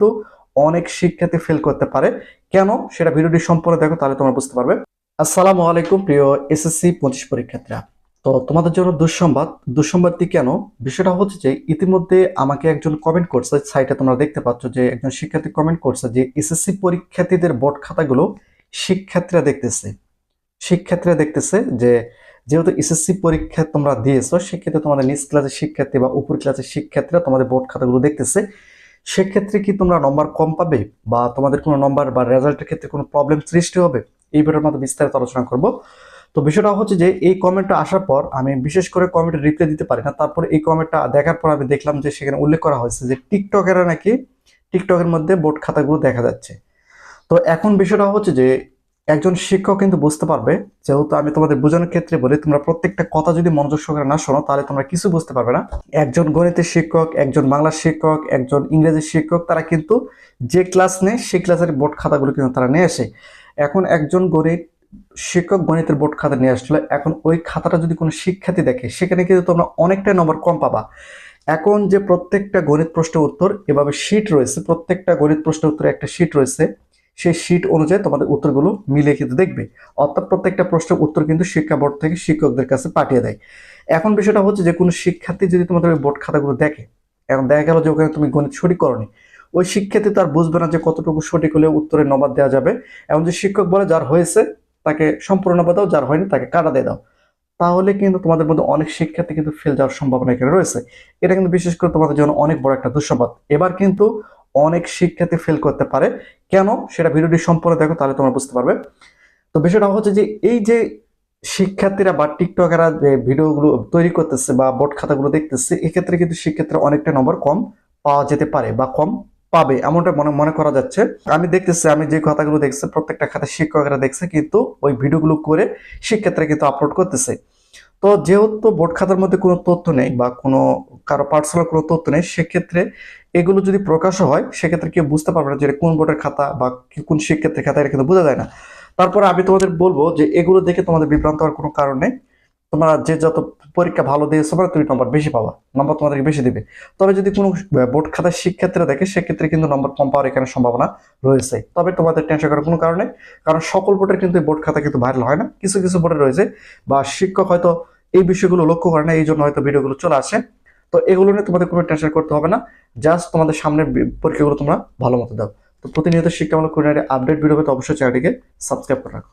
কিন্তু অনেক শিক্ষার্থী ফেল করতে পারে। কেন? সেটা ভিডিওটি সম্পূর্ণ দেখো, তাহলে তোমরা বুঝতে পারবে। আসসালামু আলাইকুম, প্রিয় এসএসসি পঁচিশ পরীক্ষার্থীরা। তো তোমাদের জন্য দুঃসংবাদ। দুঃসংবাদটি কেন? বিষয়টা হচ্ছে যে ইতিমধ্যে আমাকে একজন কমেন্ট করছে সাইটে তোমরা দেখতে পাচ্ছ যে একজন শিক্ষার্থী কমেন্ট করছে যে এসএসসি পরীক্ষার্থীদের বোর্ড খাতাগুলো শিক্ষার্থীরা দেখতেছে। শিক্ষার্থীরা দেখতেছে যে যেহেতু এসএসসি পরীক্ষা তোমরা দিয়েছ, সেক্ষেত্রে তোমাদের নিচ ক্লাসের শিক্ষার্থী বা উপর ক্লাসের শিক্ষার্থীরা তোমাদের বোর্ড খাতাগুলো দেখতেছে। সেক্ষেত্রে কি তোমরা নম্বর কম পাবে বা তোমাদের কোনো নম্বর বা রেজাল্টের ক্ষেত্রে কোনো প্রবলেম সৃষ্টি হবে? এই ব্যাপারে মধ্যে বিস্তারিত আলোচনা করব। তো বিষয়টা হচ্ছে যে, এই কমেন্টটা আসার পর আমি বিশেষ করে কমেন্টে রিপ্লাই দিতে পারি না। তারপর এই কমেন্টটা দেখার পর আমি দেখলাম যে সেখানে উল্লেখ করা হয়েছে যে টিকটকেরা নাকি টিকটকের মধ্যে বোর্ড খাতাগুলো দেখা যাচ্ছে। তো এখন বিষয়টা হচ্ছে যে একজন শিক্ষক কিন্তু বুঝতে পারবে, যেহেতু আমি তোমাদের বোঝানোর ক্ষেত্রে বলি, তোমরা প্রত্যেকটা কথা যদি মনোযোগ সহকারে না শোনো, তাহলে তোমরা কিছু বুঝতে পারবে না। একজন গণিতের শিক্ষক, একজন বাংলার শিক্ষক, একজন ইংরেজির শিক্ষক, তারা কিন্তু যে ক্লাস নেয়, সেই ক্লাসের বোর্ড খাতাগুলো কিন্তু তারা নিয়ে আসে। এখন একজন গণিত শিক্ষক গণিতের বোর্ড খাতা নিয়ে আসছিল, এখন ওই খাতাটা যদি কোনো শিক্ষার্থী দেখে, সেখানে কিন্তু তোমরা অনেকটা নম্বর কম পাবা। এখন যে প্রত্যেকটা গণিত প্রশ্নের উত্তর, এভাবে শিট রয়েছে, প্রত্যেকটা গণিত প্রশ্নের উত্তরে একটা শিট রয়েছে। সেই শিট অনুযায়ী তোমাদের উত্তরগুলো মিলিয়ে কিন্তু দেখবে। অর্থাৎ প্রত্যেকটা প্রশ্নের উত্তর কিন্তু শিক্ষা বোর্ড থেকে শিক্ষকদের কাছে পাঠিয়ে দেয়। এখন বিষয়টা হচ্ছে যে, কোনো শিক্ষার্থী যদি তোমাদের বোর্ড খাতাগুলো দেখে, এখন দেখা গেল যে ওখানে তুমি গণিত সঠিক করনি, ওই শিক্ষার্থী তার বুঝবে না যে কতটুকু সঠিক হলে উত্তরের নম্বর দেওয়া যাবে। এখন যে শিক্ষক বলে যার হয়েছে, তাকে সম্পূর্ণ নম্বর দাও, যার হয়নি তাকে কাটা দিয়ে দাও। তাহলে কিন্তু তোমাদের মধ্যে অনেক শিক্ষার্থী কিন্তু ফেল যাওয়ার সম্ভাবনা এখানে রয়েছে। এটা কিন্তু বিশেষ করে তোমাদের জন্য অনেক বড় একটা দুঃসংবাদ। এবার কিন্তু অনেক শিক্ষার্থী ফেল করতে পারে। কেন? সেটা ভিডিওটি সম্পূর্ণ দেখো, তাহলে তোমরা বুঝতে পারবে। তো বিষয়টা হচ্ছে যে, এই যে শিক্ষার্থীরা বা টিকটকেরা যে ভিডিওগুলো তৈরি করতেছে বা বোর্ড খাতাগুলো দেখতেছে, এক্ষেত্রে কিন্তু শিক্ষার্থীরা অনেকটা নম্বর কম পাওয়া যেতে পারে বা কম পাবে, এমনটা মনে মনে করা যাচ্ছে। আমি দেখতেছি, আমি যে কথাগুলো দেখছি, প্রত্যেকটা খাতা শিক্ষকরা দেখছে, কিন্তু ওই ভিডিওগুলো করে শিক্ষার্থীরা কিন্তু আপলোড করতেছে। তো যেহেতু বোর্ড খাতার মধ্যে কোনো তথ্য নেই বা কোনো কারও পার্সোনাল কোনো তথ্য নেই, সেক্ষেত্রে এগুলো যদি প্রকাশ হয়, সেক্ষেত্রে কেউ বুঝতে পারবে না যে কোন বোর্ডের খাতা বা কোন শিক্ষার্থীর খাতা, এটা কিন্তু বোঝা যায় না। তারপরে আমি তোমাদের বলব যে এগুলো দেখে তোমাদের বিভ্রান্ত হওয়ার কোনো কারণ নেই। তোমরা যে যত পরীক্ষা ভালো দিয়েছ মানে তুমি নম্বর বেশি পাবা নম্বর তোমাদেরকে বেশি দিবে। তবে যদি কোনো বোর্ড খাতার শিক্ষার্থীরা দেখে, সেক্ষেত্রে কিন্তু নম্বর কম পাওয়ার এখানে সম্ভাবনা রয়েছে। তবে তোমাদের টেনশন করার কোনো কারণে কারণ সকল বোর্ডের কিন্তু বোর্ড খাতা কিন্তু ভাইরাল হয় না। কিছু কিছু বোর্ডে রয়েছে বা শিক্ষক হয়তো এই বিষয়গুলো লক্ষ্য করে না, এই জন্য হয়তো ভিডিওগুলো চলে আসে। তো এগুলো নিয়ে তোমাদের কোনো টেনশন করতে হবে না। জাস্ট তোমাদের সামনের পরীক্ষাগুলো তোমরা ভালো মতো দাও। তো প্রতিনিয়ত শিক্ষামূলক খুঁটিনাটি আপডেট ভিডিও পেতে অবশ্যই চ্যানেলটিকে সাবস্ক্রাইব করে রাখো।